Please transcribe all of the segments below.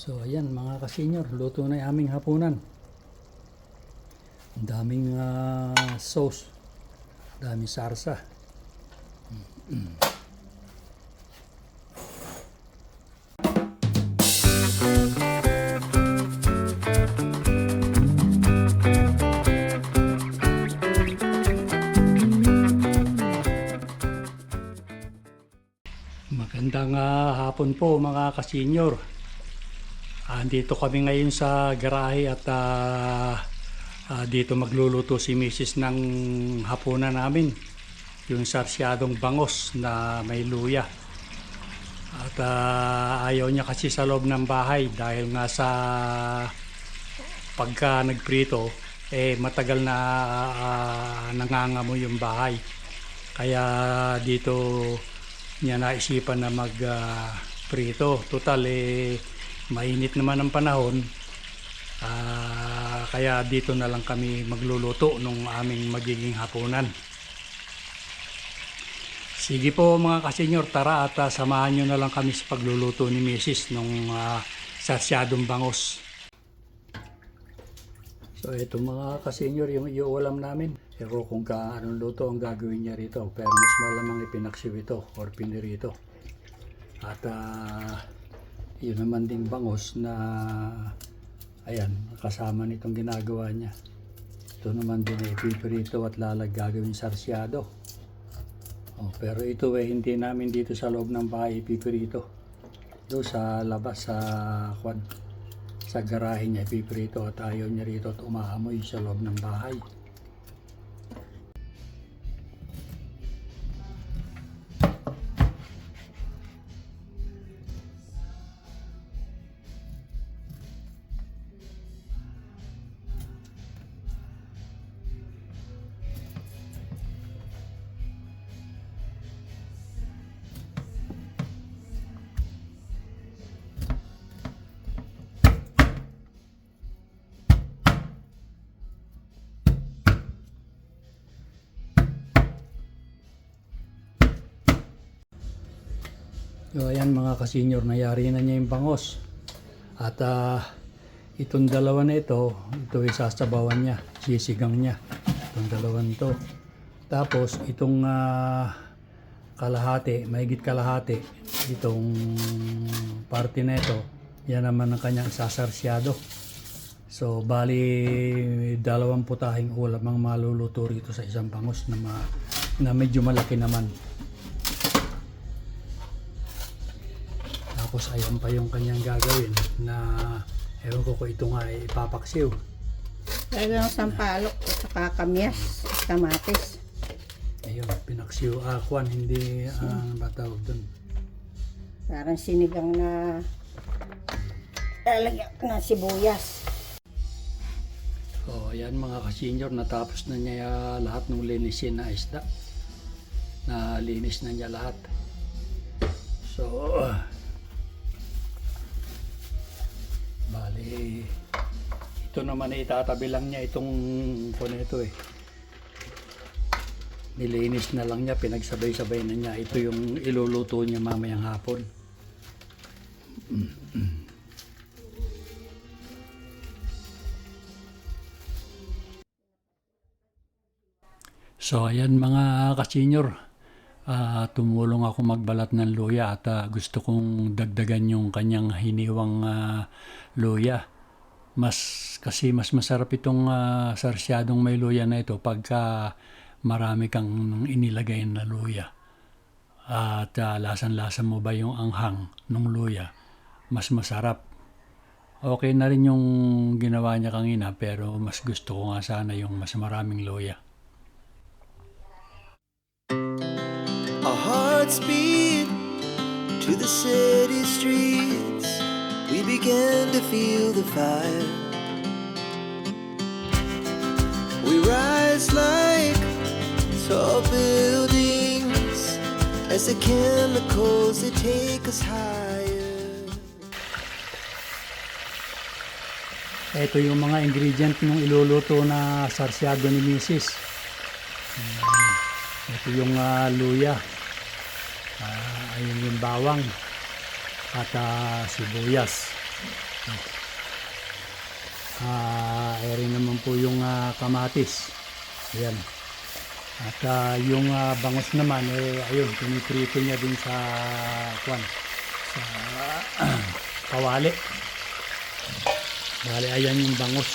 So ayan mga kasenyor, luto na yung aming hapunan. Ang daming ah, sauce, daming sarsa. Magandang ah, hapon po mga kasenyor. Andito kami ngayon sa garahe at ah, ah, dito magluluto si Mrs. ng hapunan namin. Yung sarsyadong bangos na may luya. At ah, ayaw niya kasi sa loob ng bahay dahil nga sa pagka nagprito eh matagal na ah, nangangamo yung bahay. Kaya dito niya naisipan na mag ah, prito. Total eh mainit naman ang panahon. Ah, kaya dito na lang kami magluluto nung aming magiging hapunan. Sige po mga kasenyor, tara at ah, samahan nyo na lang kami sa pagluluto ni Mrs. nung uh, sarsyadong bangos. So ito mga kasenyor, yung iuulam namin. Ewan kung ka anong luto ang gagawin niya rito. Pero mas malamang ipinaksiw ito or pinirito. At ah, yun naman ding bangos na ayan, kasama nitong ginagawa niya. Ito naman din ay pipirito at lalag gagawin sarsyado. Oh, pero ito eh, hindi namin dito sa loob ng bahay pipirito. Doon sa labas sa kwan sa garahe niya piprito at ayaw niya rito at umaamoy sa loob ng bahay. So ayan mga kasenyor, nayari na niya yung bangos. At ah, itong dalawa na ito, ito ay sasabawan niya, sisigang niya. Itong dalawan to. Tapos itong ah, kalahati, mahigit kalahati, itong parte na ito, yan naman ang kanyang sasarsyado. So bali dalawang putahing ulam ang maluluto rito sa isang bangos na, ma- na medyo malaki naman. Tapos ayan pa yung kanyang gagawin na ewan ko kung ito nga ay ipapaksiw. Lagyan ng sampalok at saka kamyas, kamatis. Ayun, pinaksiw akwan, hindi ang batawag dun. Parang sinigang na lalagyan na sibuyas. So ayan mga ka-senior, natapos na niya lahat ng linisin na isda. Nalinis na niya lahat. So, bali, ito naman ay itatabi lang niya itong kung ito eh. Nilinis na lang niya, pinagsabay-sabay na niya. Ito yung iluluto niya mamayang hapon. So ayan mga kasenyor, Ah, tumulong ako magbalat ng luya at ah, gusto kong dagdagan yung kanyang hiniwang ah, luya. Mas kasi mas masarap itong ah, sarsyadong may luya na ito pagka marami kang inilagay na luya. At ah, lasan-lasa mo ba yung anghang ng luya? Mas masarap. Okay na rin yung ginawa niya kanina pero mas gusto ko nga sana yung mas maraming luya. To the city streets. We began to feel the fire. We rise like tall buildings as the chemicals they take us higher. Ito yung mga ingredient ng iluluto na sarsyado ni Mrs. Mm, Ito yung ah, luya. Ah, ayun yung bawang at ah, sibuyas. Ah, uh, rin naman po yung ah, kamatis. Ayan. At ah, yung ah, bangos naman, eh, ayun, piniprito niya din sa, kwan, sa kawali. Bale, ayan yung bangos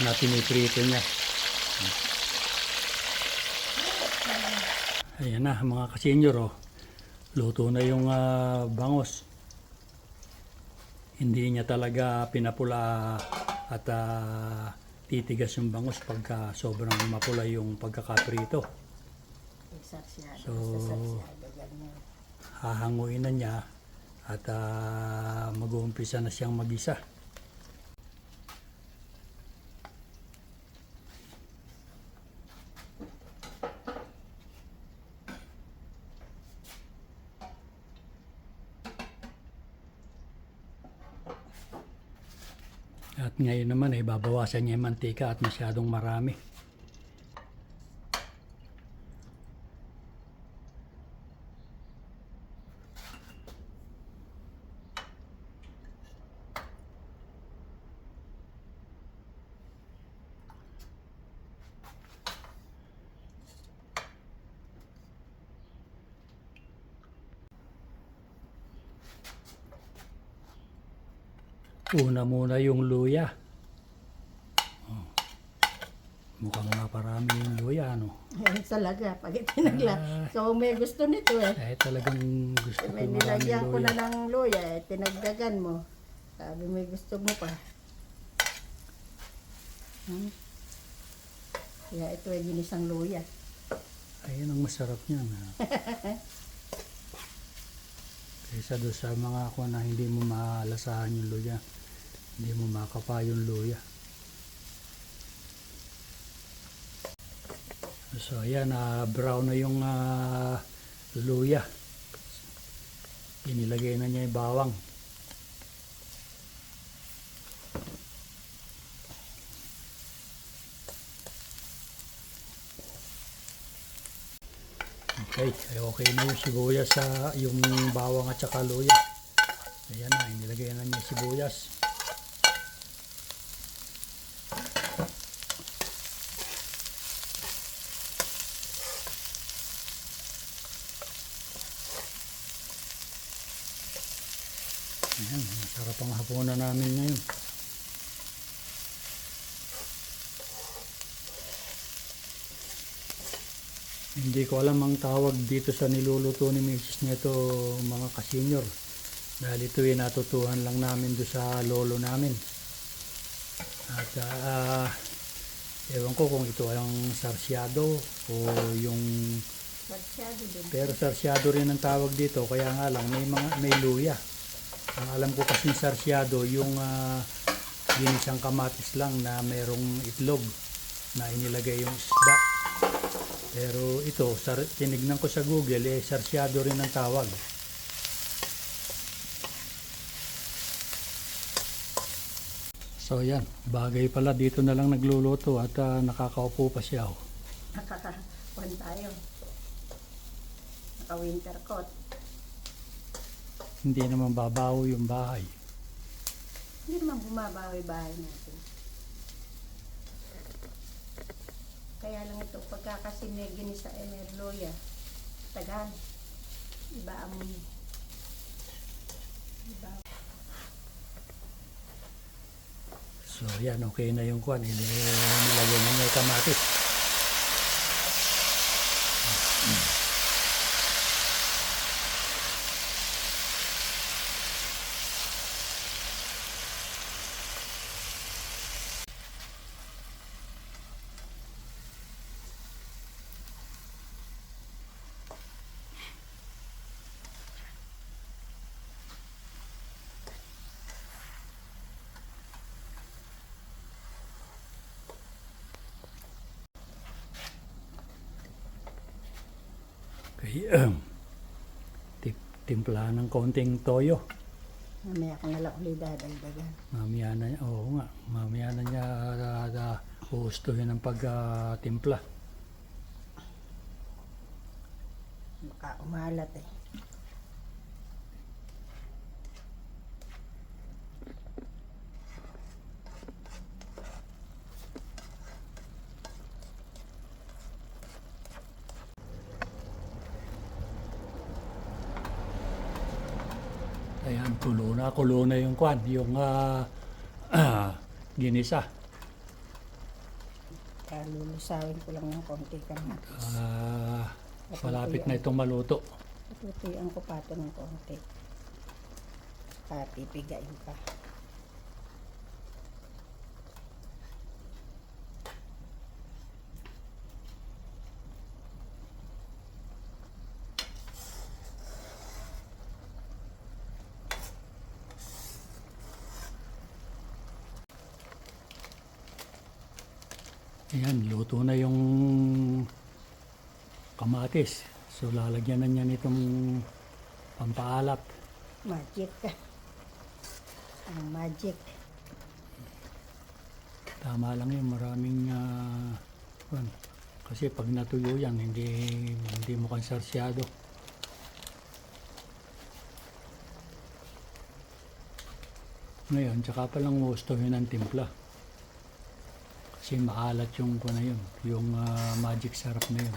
na piniprito niya. Ayan na, mga kasenyor, oh. Luto na yung ah, bangos. Hindi niya talaga pinapula at ah, titigas yung bangos pagka sobrang mapula yung pagkakaprito. So, hahanguin na niya at ah, mag-uumpisa na siyang magisa. At ngayon naman ay babawasan niya yung mantika at masyadong marami. Una muna yung luya. Oh. Mukhang naparami yung luya, ano? Ayun talaga, pag itinagla. So may gusto nito eh. Eh, talagang gusto ko maraming nilagyan ko luya. na ng luya eh. Tinagdagan mo. Sabi may gusto mo pa. Hmm? Kaya ito ay ginisang luya. Ayun ang masarap niyan. Ha? Kaysa doon sa mga ako na hindi mo maalasahan yung luya. Hindi mo makapa yung luya. So ayan, ah, brown na yung ah, luya. Inilagay na niya yung bawang. Okay, ay okay na yung sibuyas sa yung bawang at saka luya. Ayan na, inilagay na niya sibuyas. Ayan, masarap ang hapunan namin ngayon. Hindi ko alam ang tawag dito sa niluluto ni Mrs. nito mga kasenyor. Dahil ito ay natutuhan lang namin do sa lolo namin. At ah, ewan ko kung ito ang sarsyado o yung Masyado din. pero sarsyado rin ang tawag dito kaya nga lang may mga may luya. Ang alam ko kasi sarsyado yung ah, ginisang kamatis lang na merong itlog na inilagay yung isda. Pero ito, sar, tinignan ko sa Google, eh, sarsyado rin ang tawag. So yan, bagay pala dito na lang nagluluto at ah, nakakaupo pa siya. Oh. Nakakakuan tayo. Naka-winter coat. Hindi naman babaw yung bahay. Hindi naman bumabawi bahay natin. Kaya lang ito, pagka kasi may ginisa eh, may loya, tagan, iba ang iba. So yan, okay na yung kwan. Nil- Nilagay na niya kamatis. Timpla ng konting toyo. Mamaya ko nalang ulit dadagdagan. Mamaya na, oo nga, mamaya na niya uh, uh, uustuhin ang pagtimpla. Baka umalat eh. Ayan, kulo na, kulo na yung kwan, yung ah, ginisa. Kalulusawin ko lang ng konti kamatis. Ah, malapit na itong maluto. Tutuyuan ko pa ito ng konti. Para pipigain pa. Ayan, luto na yung kamatis. So lalagyan na niya nitong pampaalat. Magic. Ang magic. Tama lang yun, maraming ah, kwan. kasi pag natuyo yan, hindi, hindi mo sarsyado. Ngayon, tsaka pa lang gustuhin ng timpla. Kasi maalat yung kwan na yun, yung ah, magic sarap na yun.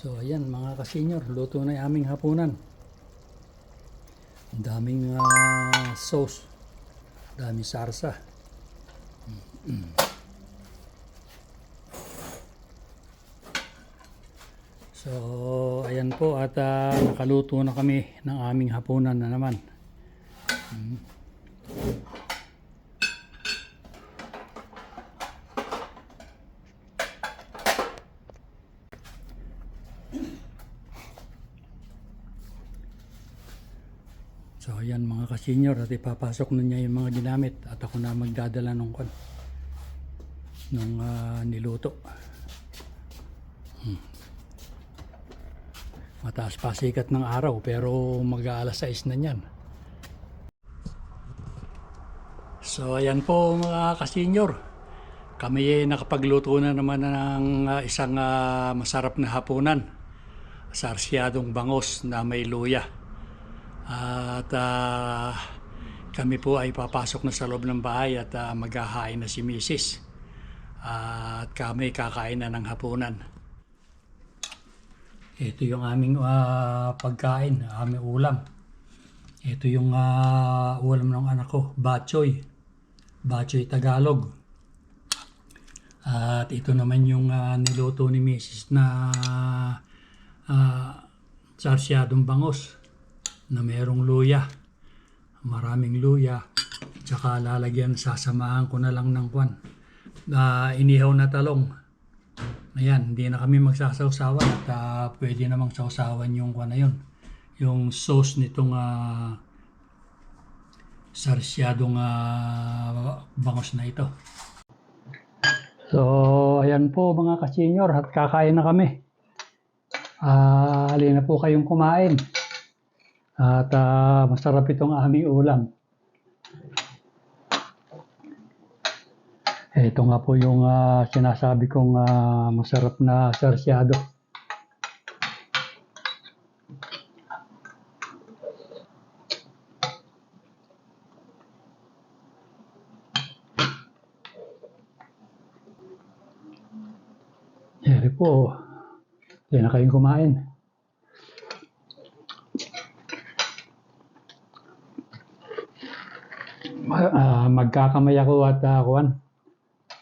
So ayan mga kasenyor, luto na yung aming hapunan. Ang daming ah, sauce, daming sarsa. So ayan po at ah, nakaluto na kami ng aming hapunan na naman. Mm. So ayan mga kasenyor at ipapasok na niya yung mga ginamit at ako na magdadala nung kon nung ah, niluto. Hmm. Mataas pa sikat ng araw pero mag-aalas 6 na niyan. So ayan po mga kasenyor. Kami ay nakapagluto na naman ng ah, isang ah, masarap na hapunan. Sarsyadong bangos na may luya. At ah, kami po ay papasok na sa loob ng bahay at ah, maghahain na si Mrs. at kami kakain na ng hapunan. Ito yung aming ah, pagkain, aming ulam. Ito yung ah, ulam ng anak ko, bachoy. Bachoy Tagalog. At ito naman yung ah, niluto ni Mrs. na uh, sarsyadong bangos na merong luya. Maraming luya. Tsaka lalagyan, sasamahan ko na lang ng kwan. na inihaw na talong. Ayan, hindi na kami magsasawsawan at ah, pwede namang sawsawan yung kwan na yun. Yung sauce nitong uh, sarsyadong ah, bangos na ito. So, ayan po mga kasenyor at kakain na kami. Ah, halina na po kayong kumain. At ah, masarap itong aming ulam. Ito nga po yung ah, sinasabi kong ah, masarap na sarsyado. Eri po, hindi na kayong kumain. Ah, magkakamay ako at uh, kuwan.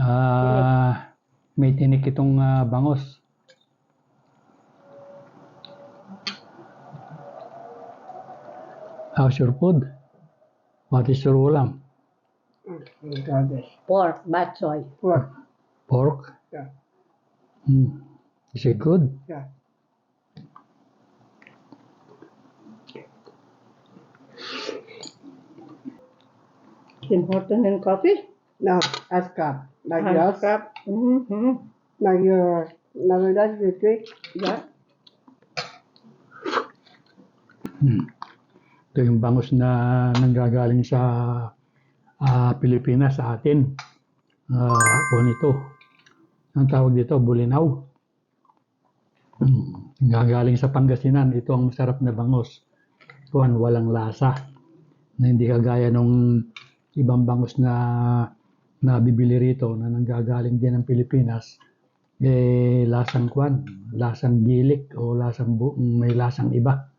Ah, may tinik itong ah, bangos. How's your food? What is your ulam? Pork, batsoy. Pork. Pork? Yeah. Hmm. Is it good? Yeah. Important in coffee? No, as cup. Like Half yours. cup. Mm-hmm. Like your like that you drink. Yeah. Hmm. Ito yung bangus na nanggagaling sa ah, Pilipinas sa atin. Ah, po nito. ang tawag dito, bulinaw. Mm, Gagaling sa Pangasinan, ito ang masarap na bangos. Kuan, walang lasa. Na hindi kagaya nung ibang bangos na nabibili rito na nanggagaling din ng Pilipinas. Eh, lasang kuan, lasang gilik o lasang bu- may lasang iba.